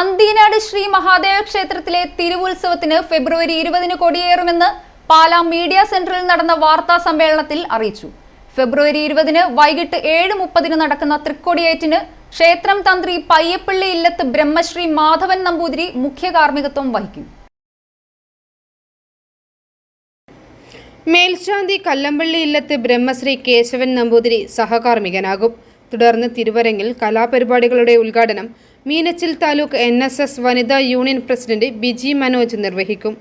അന്തീനാട് ശ്രീ മഹാദേവ ക്ഷേത്രത്തിലെ തിരുവുത്സവത്തിന് ഫെബ്രുവരി ഇരുപതിന് കൊടിയേറുമെന്ന് പാലാ മീഡിയ സെന്ററിൽ നടന്ന വാർത്താ സമ്മേളനത്തിൽ അറിയിച്ചു. ഫെബ്രുവരി ഇരുപതിന് വൈകിട്ട് ഏഴ് മുപ്പതിന് നടക്കുന്ന തൃക്കൊടിയേറ്റിന് ക്ഷേത്രം തന്ത്രി പയ്യപ്പള്ളി ഇല്ലത്ത് ബ്രഹ്മശ്രീ മാധവൻ നമ്പൂതിരി മുഖ്യ കാർമ്മികത്വം വഹിക്കും. മേൽശാന്തി കല്ലമ്പള്ളി ഇല്ലത്ത് ബ്രഹ്മശ്രീ കേശവൻ നമ്പൂതിരി സഹകാർമ്മികനാകും. തുടർന്ന് തിരുവരങ്ങിൽ കലാപരിപാടികളുടെ ഉദ്ഘാടനം Meenachil taluk N S S വനിതാ യൂണിയൻ പ്രസിഡന്റ് ബിജി മനോജ് നിർവഹിക്കും.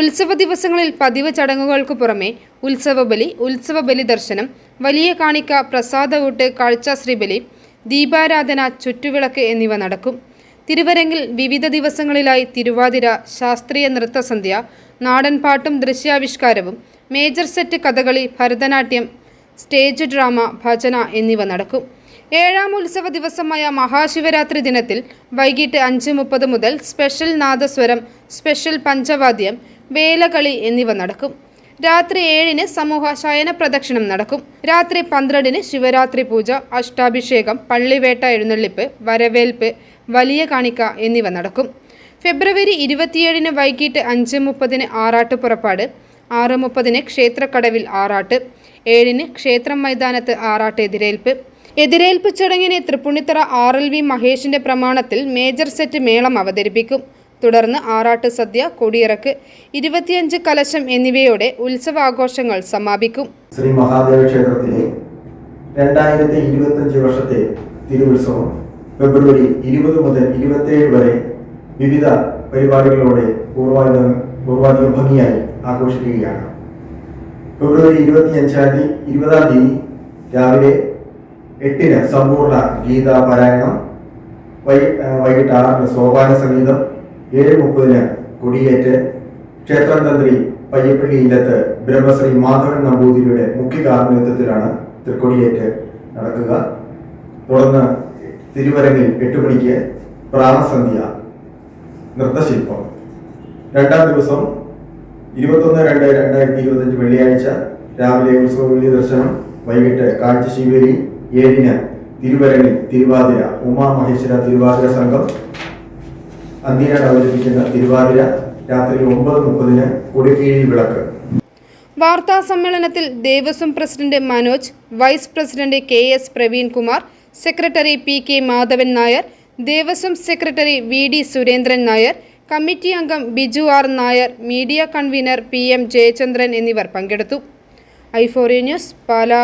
ഉത്സവ ദിവസങ്ങളിൽ പതിവ് ചടങ്ങുകൾക്ക് പുറമെ ഉത്സവബലി ഉത്സവബലി ദർശനം വലിയ കാണിക്ക പ്രസാദവൂട്ട് കാഴ്ചാശ്രീബലി ദീപാരാധന ചുറ്റുവിളക്ക് എന്നിവ നടക്കും. തിരുവരങ്ങിൽ വിവിധ ദിവസങ്ങളിലായി തിരുവാതിര ശാസ്ത്രീയ നൃത്തസന്ധ്യ നാടൻപാട്ടും ദൃശ്യാവിഷ്കാരവും major set Kathakali Bharatanatyam stage drama ഭജന എന്നിവ നടക്കും. ഏഴാം ഉത്സവ ദിവസമായ മഹാശിവരാത്രി ദിനത്തിൽ വൈകിട്ട് അഞ്ച് മുപ്പത് മുതൽ സ്പെഷ്യൽ നാദസ്വരം സ്പെഷ്യൽ പഞ്ചവാദ്യം വേലകളി എന്നിവ നടക്കും. രാത്രി ഏഴിന് സമൂഹ ശയന പ്രദക്ഷിണം നടക്കും. രാത്രി പന്ത്രണ്ടിന് ശിവരാത്രി പൂജ അഷ്ടാഭിഷേകം പള്ളിവേട്ട എഴുന്നള്ളിപ്പ് വരവേൽപ്പ് വലിയ കാണിക്ക എന്നിവ നടക്കും. ഫെബ്രുവരി ഇരുപത്തിയേഴിന് വൈകിട്ട് അഞ്ച് മുപ്പതിന് ആറാട്ട് പുറപ്പാട് ആറ് മുപ്പതിന് ക്ഷേത്രക്കടവിൽ ആറാട്ട് ഏഴിന് ക്ഷേത്രം മൈതാനത്ത് ആറാട്ട് എതിരേൽപ്പ് എതിരേൽപ്പ് ചടങ്ങിന് തൃപ്പുണിത്തറ ആർ എൽ വി മഹേഷിന്റെ പ്രമാണത്തിൽ മേജർ സെറ്റ് മേളം അവതരിപ്പിക്കും. തുടർന്ന് ആറാട്ട് സദ്യ കൊടിയിറക്ക് ഇരുപത്തിയഞ്ച് കലശം എന്നിവയോടെ ഉത്സവാഘോഷങ്ങൾ സമാപിക്കും. ശ്രീ മഹാദേവ ക്ഷേത്രത്തിലെ രണ്ടായിരത്തി ഇരുപത്തിയഞ്ച് വർഷത്തെ തിരുവുത്സവം ഫെബ്രുവരി ഇരുപത് മുതൽ ഇരുപത്തിയേഴ് വരെ വിവിധ പരിപാടികളോടെ പൂർവാധികം പൂർവാധിക ഭംഗിയായി ആഘോഷിക്കുകയാണ്. ഫെബ്രുവരി ഇരുപത്തിയഞ്ചാം തീയതി ഇരുപതാം തീയതി രാവിലെ എട്ടിന് സമ്പൂർണ ഗീതാ പാരായണം വൈ വൈകിട്ട് ആറിന് സോപാന സംഗീതം ഏഴ് മുപ്പതിന് കൊടിയേറ്റ്. ക്ഷേത്രം തന്ത്രി പയ്യപ്പള്ളി ഇല്ലത്ത് ബ്രഹ്മശ്രീ മാധവൻ നമ്പൂതിരിയുടെ മുഖ്യ കാർമ്മികത്വത്തിലാണ് തൃക്കൊടിയേറ്റ് നടക്കുക. തുടർന്ന് തിരുവരങ്ങിൽ എട്ട് മണിക്ക് പ്രാണസന്ധ്യ നൃത്തശില്പം. രണ്ടാം ദിവസം ഇരുപത്തൊന്ന് രണ്ട് രണ്ടായിരത്തി ഇരുപത്തഞ്ച് വെള്ളിയാഴ്ച രാവിലെ ഉത്സവ വെള്ളി ദർശനം വൈകിട്ട് കാഴ്ചശീവേലി ഏഴിന് തിരുവരണി തിരുവാതിര. ഉമാമഹേശ്വര തിരുവാതിര സംഘം അന്തിനാട് അവതരിപ്പിക്കുന്ന തിരുവാതിര രാത്രി ഒമ്പത് മുപ്പതിന് കൊടിക്കീഴിൽ വിളക്ക്. വാർത്താ സമ്മേളനത്തിൽ Devaswom president Manoj vice president K S Praveenkumar secretary P K Madhavan Nair Devaswom secretary V D Surendran Nair committee അംഗം Biju R Nair media convener P M Jayachandran എന്നിവർ പങ്കെടുത്തു. ഐഫോറിയ ന്യൂസ് പാലാ.